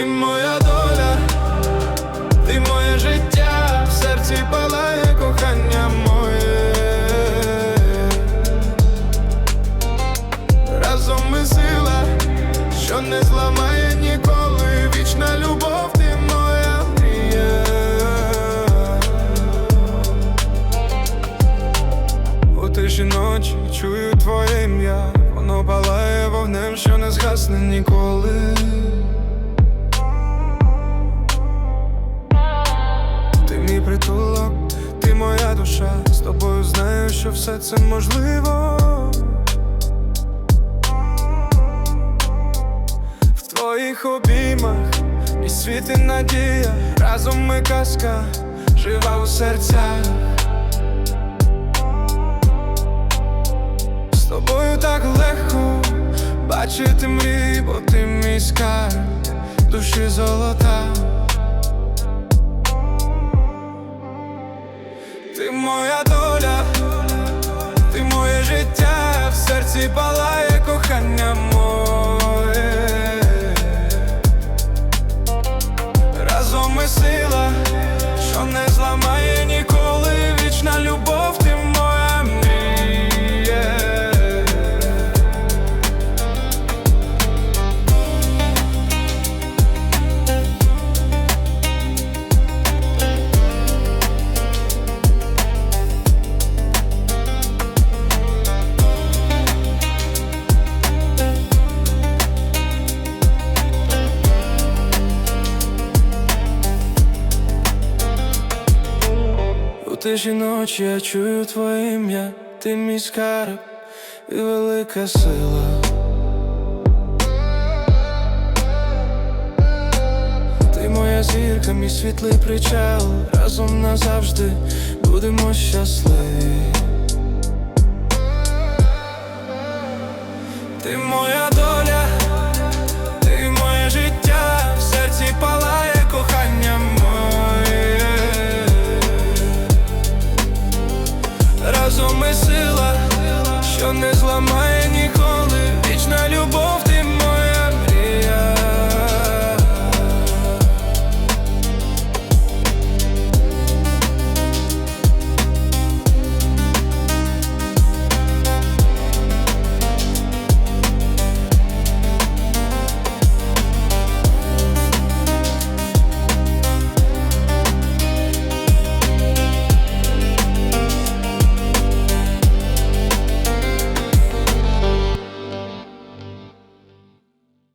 ти моя доля, ти моє життя, в серці палає кохання моє. Разом ми сила, що не зламає ніколи. Вічна любов, ти моя. У тиші ночі чую твоє ім'я, воно палає вогнем, що не згасне ніколи. Що все це можливо. В твоїх обіймах і світ і надія, разом ми казка, жива у серцях. З тобою так легко бачити мрії, бо ти мій скарб, душі золота. Ти моя доля, в серці тиші ночі я чую твоє ім'я, ти мій скарб і велика сила. Ти моя зірка, мій світлий причал, разом назавжди будемо щасливі. Ти моя доля.